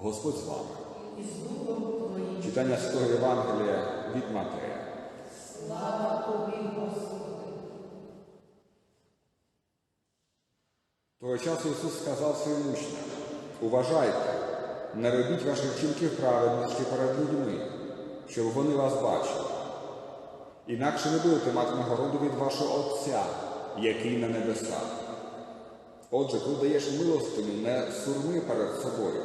Господь з вами. Читання Святого Євангелія від Матея. Слава Тобі, Господи. Того часу Ісус сказав своїм учням, уважайте, не робіть ваших вчинків праведності перед людьми, щоб вони вас бачили. Інакше не будете мати нагороду від вашого Отця, який на небесах. Отже, коли даєш милостиню, не сурми перед собою,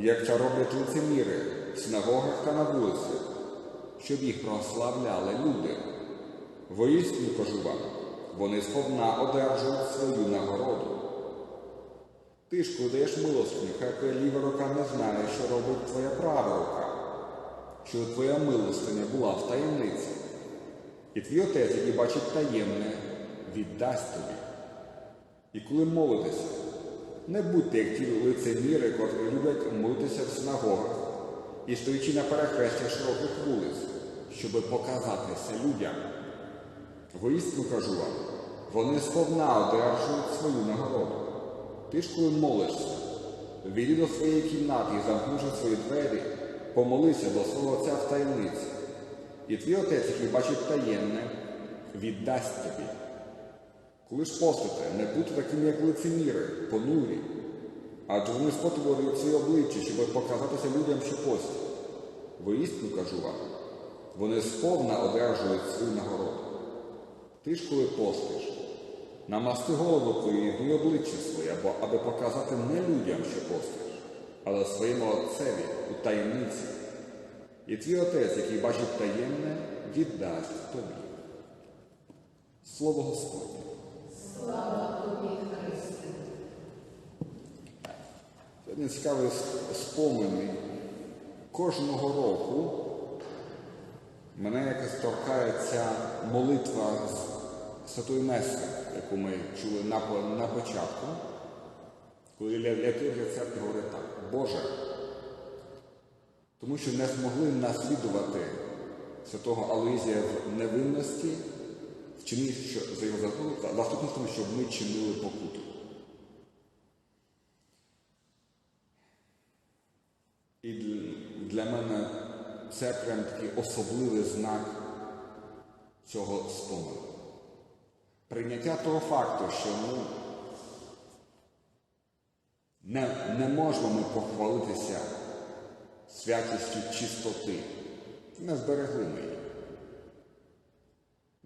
як це роблять лицеміри в синагогах та на вулиці, щоб їх прославляли люди. Воістину кажу вам, вони сповна одержують свою нагороду. Ти ж, коли даєш милостиню, хай твоя ліва рука не знає, що робить твоя права рука, щоб твоя милостиня була в таємниці. І твій отець, який бачить таємне, віддасть тобі. І коли молитеся, не будьте як ті лицеміри, котрі люблять молитися в синагогах і стоячи на перехрестях широких вулиць, щоб показатися людям. Воістину кажу вам, вони сповна одержують свою нагороду. Ти ж коли молишся, війди до своєї кімнати і замкнувши свої двері, помолися до свого Отця в таємниці. І твій отець, який бачить таємне, віддасть тобі. Коли ж постите, не будьте такими, як лицеміри, понурі, адже вони спотворюють свої обличчя, щоб показатися людям, що постять. Воістину кажу вам, вони сповна одержують свою нагороду. Ти ж коли постиш, намасти голову твою і обличчя своє, аби показати не людям, що постиш, але своєму Отцеві у таємниці. І твій отець, який бачить таємне, віддасть тобі. Слово Господнє. Слава Тобі, Христе. Сьогодні цікавий спомин. Кожного року мене якось торкається молитва з Святої Меси, яку ми чули на, на початку, коли літургія церкви говорить так, Боже, тому що не змогли наслідувати святого Алоїзія в невинності, вчинив за його заступництвом, щоб ми чинили покуту. І для мене це прям такий особливий знак цього спомину. Прийняття того факту, що ну, не, не можемо ми похвалитися святістю чистоти. Не зберегли ми її.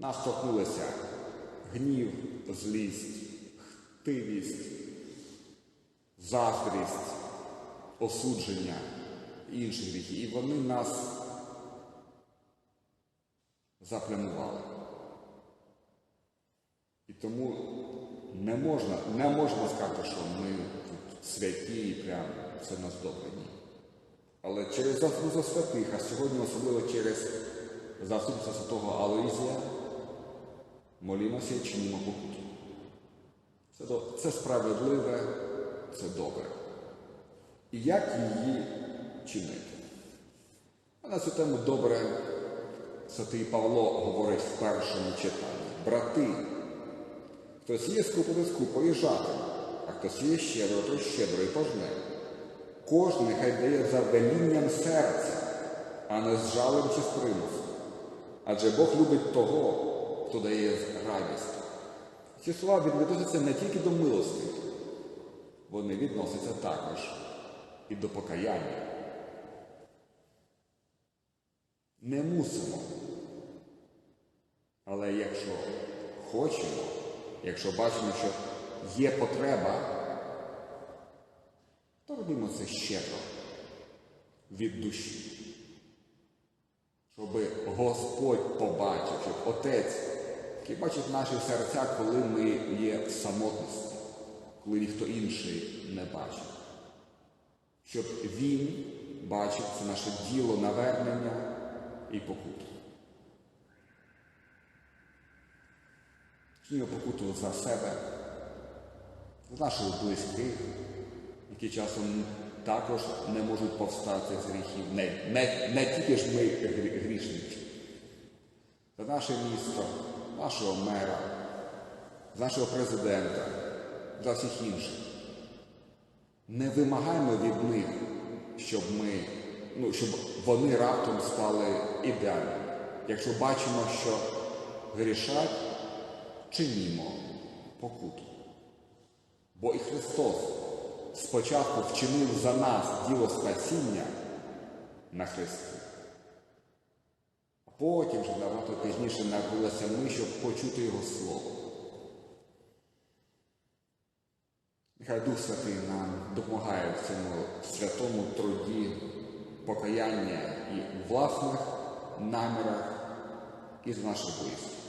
Нас торкнулися гнів, злість, хтивість, заздрість, осудження і інші. І вони нас заплямували. І тому не можна, не можна сказати, що ми тут святі і прям все нас добре. Ні. Але через заслугу святих, а сьогодні особливо через заступництво святого Алоїзія, молімося і чинимо покуту. Це, це справедливе, це добре. І як її чинити? А на цю тему добре святий Павло говорить в першому читанні. Брати, хто сіє скупо скупо і жатиме, а хто сіє щедро, то щедро і пожне. Кожен нехай дає за велінням серця, а не з жалем чи з примусом. Адже Бог любить того, хто дає з радістю. Ці слова відносяться не тільки до милості, вони відносяться також і до покаяння. Не мусимо. Але якщо хочемо, якщо бачимо, що є потреба, то робимо це щедро від душі. Щоб Господь побачив, щоб Отець, який бачить наші серця, коли ми є в самотності, коли ніхто інший не бачить. Щоб Він бачив це наше діло навернення і покуту. Чинимо покуту за себе, за наших близьких, які часом також не можуть повстати з гріхів. Не, не, не тільки ж ми грішники. За наше місто, нашого мера, нашого президента, за всіх інших. Не вимагаємо від них щоб ми, ну, щоб вони раптом стали ідеальними. Якщо бачимо, що грішать, чинімо покуту. Бо і Христос спочатку вчинив за нас діло спасіння на Христі, потім вже набагато пізніше набулися ми, щоб почути Його Слово. Нехай Дух Святий нам допомагає в цьому святому труді покаяння і власних намірах, і з наших близьких.